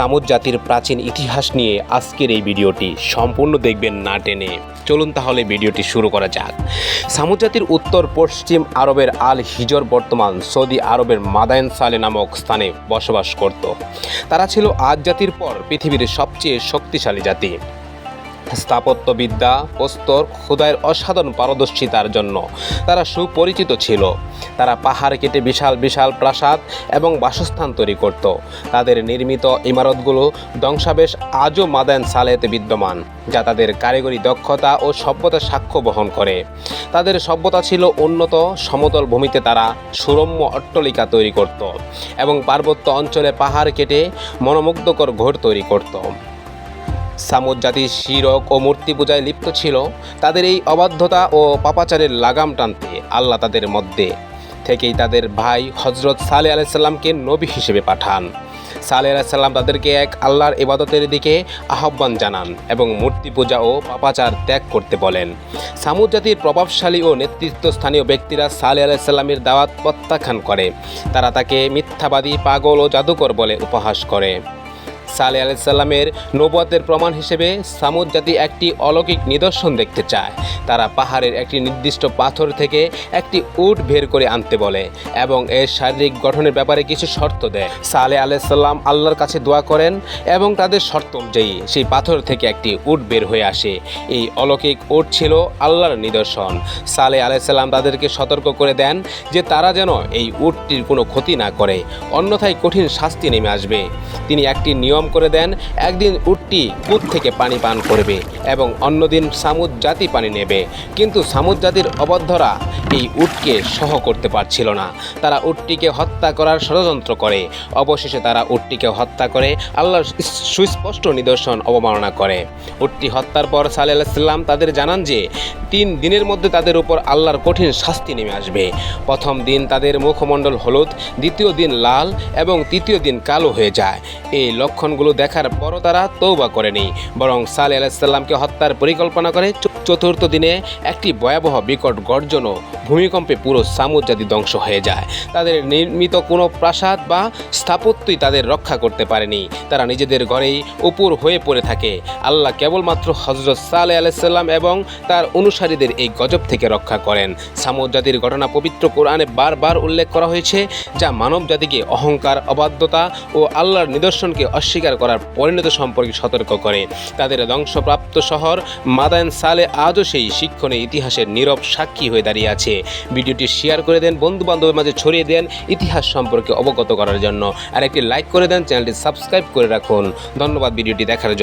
সামুদ জাতির প্রাচীন ইতিহাস নিয়ে আজকের এই ভিডিওটি সম্পূর্ণ দেখবেন না টেনে। চলুন তাহলে ভিডিওটি শুরু করা যাক। সামুদ জাতির উত্তর, পশ্চিম আরবের আল হিজর বর্তমান সৌদি আরবের মাদায়ন সালে নামক স্থানে বসবাস করত। তারা ছিল আজ জাতির পর পৃথিবীর সবচেয়ে শক্তিশালী জাতি। স্থাপত্যবিদ্যা, প্রস্তর খোদাইয়ের অসাধারণ পারদর্শিতার জন্য। তারা সুপরিচিত ছিল। তারা পাহাড় কেটে বিশাল বিশাল প্রাসাদ এবং বাসস্থান তৈরি করত। তাদের নির্মিত ইমারতগুলো ধ্বংসাবেশ আজও মাদায়ন সালেতে বিদ্যমান, যা তাদের কারিগরি দক্ষতা ও সভ্যতার সাক্ষ্য বহন করে। তাদের সভ্যতা ছিল উন্নত, সমতল ভূমিতে তারা সুরম্য অট্টলিকা তৈরি করত এবং পার্বত্য অঞ্চলে পাহাড় কেটে মনোমুগ্ধকর ঘোর তৈরি করত। সামুদ জাতি শিরক ও মূর্তি পূজায় লিপ্ত ছিল, তাদের এই অবাধ্যতা ও পাপাচারের লাগাম টানতে আল্লাহ তাদের মধ্যে থেকেই তাদের ভাই হজরত সালে আলাইসাল্লামকে নবী হিসেবে পাঠান। সালে আলাইসাল্লাম তাদেরকে এক আল্লাহর ইবাদতের দিকে আহ্বান জানান এবং মূর্তি পূজা ও পাপাচার ত্যাগ করতে বলেন। সামুদ জাতির প্রভাবশালী ও নেতৃত্বস্থানীয় ব্যক্তিরা সালে আলাইসাল্লামের দাওয়াত প্রত্যাখ্যান করে। তারা তাকে মিথ্যাবাদী, পাগল ও জাদুকর বলে উপহাস করে। সালে আলাইসাল্লামের নবতের প্রমাণ হিসেবে সামুদ জাতি একটি অলৌকিক নিদর্শন দেখতে চায়। তারা পাহাড়ের একটি নির্দিষ্ট পাথর থেকে একটি উট বের করে আনতে বলে এবং এর শারীরিক গঠনের ব্যাপারে কিছু শর্ত দেয়। সালে আলাইসাল্লাম আল্লাহর কাছে দোয়া করেন এবং তাদের শর্ত অনুযায়ী সেই পাথর থেকে একটি উট বের হয়ে আসে। এই অলৌকিক উট ছিল আল্লাহর নিদর্শন। সালে আলাইসাল্লাম তাদেরকে সতর্ক করে দেন যে তারা যেন এই উটটির কোনো ক্ষতি না করে, অন্যথায় কঠিন শাস্তি নেমে আসবে। তিনি একটি নিয়ম করে দেন, একদিন উটটি কুদ থেকে পানি পান করবে এবং অন্যদিন সামুদ জাতি পানি নেবে। কিন্তু সামুদ জাতির অবদ্ধরা এই উটকে সহ করতে পারছিল না। তারা উটটিকে হত্যা করার ষড়যন্ত্র করে। অবশেষে তারা উটটিকে হত্যা করে, আল্লাহর সুস্পষ্ট নিদর্শন অবমাননা করে। উটটি হত্যার পর সালে আলাইসাল্লাম তাদের জানান যে, তিন দিনের মধ্যে তাদের উপর আল্লাহর কঠিন শাস্তি নেমে আসবে। প্রথম দিন তাদের মুখমণ্ডল হলুদ, দ্বিতীয় দিন লাল এবং তৃতীয় দিন কালো হয়ে যায়। এই লক্ষণগুলো দেখার পরও তারা তৌবা করেনি। বরং সালে আলাইসাল্লামকে হত্যার পরিকল্পনা করে চতুর্থ দিনে একটি ভয়াবহ বিকট গর্জন ও ভূমিকম্পে পুরো সামুদ জাতি ধ্বংস হয়ে যায়। তাদের নির্মিত কোনো প্রাসাদ বা স্থাপত্যই তাদের রক্ষা করতে পারেনি। তারা নিজেদের ঘরেই উপর হয়ে পড়ে থাকে। আল্লাহ কেবলমাত্র হজরত সালে আলাইসাল্লাম এবং তার অনুসারীদের এই গজব থেকে রক্ষা করেন। সামুদ জাতির ঘটনা পবিত্র কোরআনে বারবার উল্লেখ করা হয়েছে, যা মানব জাতিকে অহংকার, অবাধ্যতা ও আল্লাহর নিদর্শনকে অস্বীকার করার পরিণত সম্পর্কে সতর্ক করে। তাদের ধ্বংসপ্রাপ্ত শহর মাদায়ন সালে আজও সেই শিক্ষণীয় ইতিহাসের নীরব সাক্ষী হয়ে দাঁড়িয়ে আছে। ভিডিওটি শেয়ার করে দেন বন্ধু বান্ধবের মাঝে ছড়িয়ে দেন, ইতিহাস সম্পর্কে অবগত করার জন্য। আর একটি লাইক করে দেন, চ্যানেলটি সাবস্ক্রাইব করে রাখুন। ধন্যবাদ ভিডিওটি দেখার জন্য।